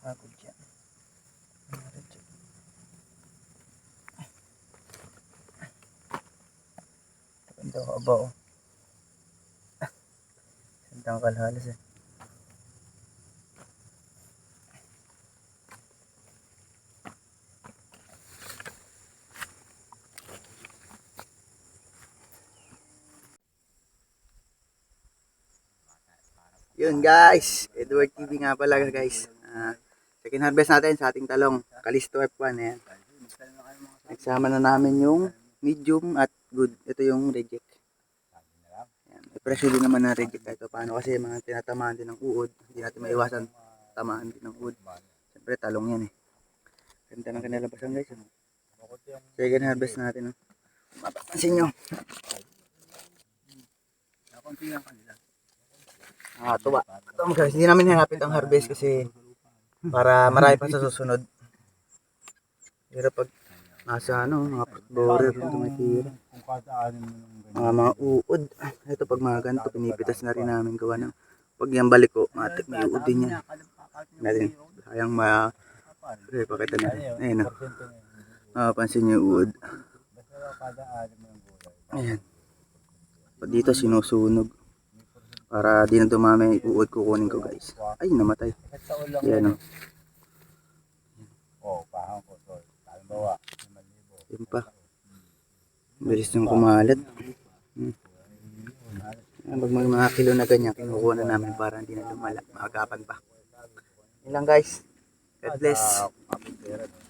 Pagod yan. Ganda ko ba oh. Sandang kalhalas eh. Yun guys, Edward TV nga pala guys. Ah, second harvest natin sa ating talong. Kalisto F1 ayan. Nagsama na namin yung medium at good. Ito yung reject. Ayan. Presyo din naman ng reject ito. Paano kasi mga tinatamaan din ng uod. Hindi natin maiwasan tamaan din ng uod. Siyempre talong yan eh. Ganda ng kinalabasan guys. Ano? Second harvest natin. Oh. Mapapansin nyo. Ah, tuwa. Ito guys, hindi namin hinapit ang harvest kasi para marami pa sa susunod. Pero pag nasa ano, mga fruit. Kung kasaanin mo ng ganyan. Mga mga uod. Ito pag mga ganito, pinipitas na rin namin gawa ng pag yan balik ko, matik may uod din yan. Natin, sayang ma... Okay, pakita natin. Ayan o. Na yun. Mapapansin niyo uod. Ayan. Dito sinusunog. Para di na dumami yung uod kukunin ko guys. Ay, namatay. Yan o. Oh, pahang ko. So, halimbawa, 5,000. Yun pa. Bilis nyung kumalat. Hmm. Yan, pag may mga kilo na ganyan, kinukuha na namin para hindi na lumala. Maagapan pa. Yun lang guys. God bless. Pera.